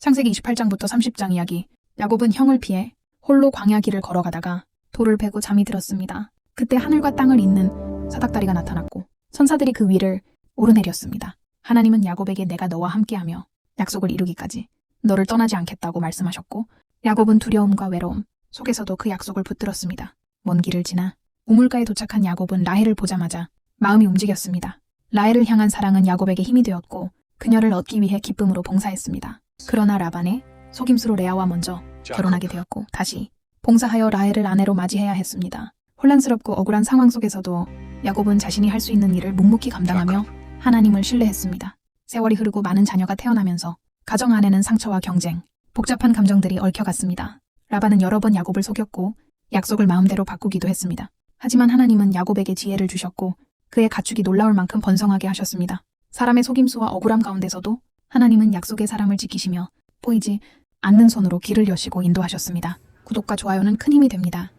창세기 28장부터 30장 이야기. 야곱은 형을 피해 홀로 광야 길을 걸어가다가 돌을 베고 잠이 들었습니다. 그때 하늘과 땅을 잇는 사닥다리가 나타났고 천사들이 그 위를 오르내렸습니다. 하나님은 야곱에게 내가 너와 함께하며 약속을 이루기까지 너를 떠나지 않겠다고 말씀하셨고 야곱은 두려움과 외로움 속에서도 그 약속을 붙들었습니다. 먼 길을 지나 우물가에 도착한 야곱은 라헬을 보자마자 마음이 움직였습니다. 라헬을 향한 사랑은 야곱에게 힘이 되었고 그녀를 얻기 위해 기쁨으로 봉사했습니다. 그러나 라반의 속임수로 레아와 먼저 결혼하게 되었고 다시 봉사하여 라헬을 아내로 맞이해야 했습니다. 혼란스럽고 억울한 상황 속에서도 야곱은 자신이 할 수 있는 일을 묵묵히 감당하며 하나님을 신뢰했습니다. 세월이 흐르고 많은 자녀가 태어나면서 가정 안에는 상처와 경쟁, 복잡한 감정들이 얽혀갔습니다. 라반은 여러 번 야곱을 속였고 약속을 마음대로 바꾸기도 했습니다. 하지만 하나님은 야곱에게 지혜를 주셨고 그의 가축이 놀라울 만큼 번성하게 하셨습니다. 사람의 속임수와 억울함 가운데서도 하나님은 약속의 사람을 지키시며 보이지 않는 손으로 길을 여시고 인도하셨습니다. 구독과 좋아요는 큰 힘이 됩니다.